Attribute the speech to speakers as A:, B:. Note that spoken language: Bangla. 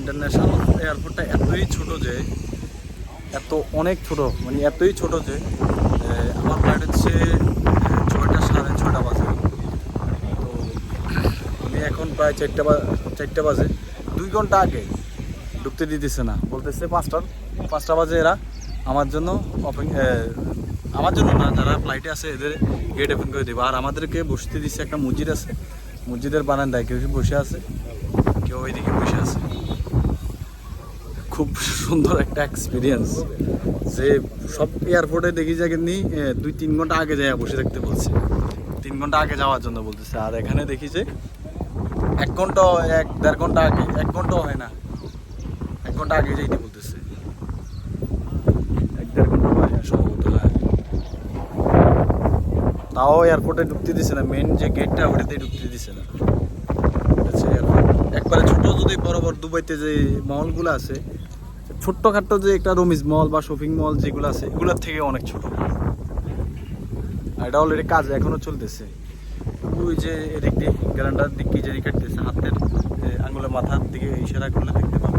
A: ইন্টারন্যাশনাল এয়ারপোর্টটা এতই ছোট যে, এত অনেক ছোট মানে এতই ছোট যে আমার ফ্লাইট হচ্ছে ছয়টা সাড়ে ছয়টা বাজে। তো আমি এখন প্রায় চারটা বা, চারটা বাজে। দুই ঘণ্টা আগে ঢুকতে দিতেছে না। বলতেছে পাঁচটার, পাঁচটা বাজে এরা। আমার জন্য আমার জন্য না, যারা ফ্লাইটে আছে, এদের গেট ওপেন করে দেবে। আর আমাদেরকে বসতে দিচ্ছে একটা মসজিদ আছে। মসজিদের বারান্দায় কেউ কেউ বসে আছে, কেউ ওইদিকে খুব সুন্দর একটা এক্সপিরিয়েন্স যে সব এয়ারপোর্টে দেখি যে নি দুই তিন ঘণ্টা আগে যায় বসে থাকতে বলছে। তিন ঘণ্টা আগে যাওয়ার জন্য বলতেছে। আর এখানে দেখি যে এক ঘণ্টা, এক, দেড় ঘণ্টা আগে, এক ঘন্টাও হয় না। এক ঘণ্টা আগে যাইতে বলতেছে। এক দেড় ঘণ্টা হয় সম্ভবত হ্যাঁ। তাও এয়ারপোর্টে ঢুকতে দিছে না। মেন যে গেটটা ওটাতেই ঢুকতে দিছে না। একবারে ছোট যদি বড় দুবাইতে যে মহলগুলো আছে ছোট্টখাট্ট যে একটা রমিজ মল বা শপিং মল যেগুলো আছে, এগুলোর থেকে অনেক ছোট। আর এটা অলরেডি কাজ এখনও চলতেছে। ওই যে এদিক দিয়ে গ্যারান্ডার দিক কি জানি কাটতেছে, হাতের আঙুলের মাথার দিকে ইশারা করলে দেখতে পাবে।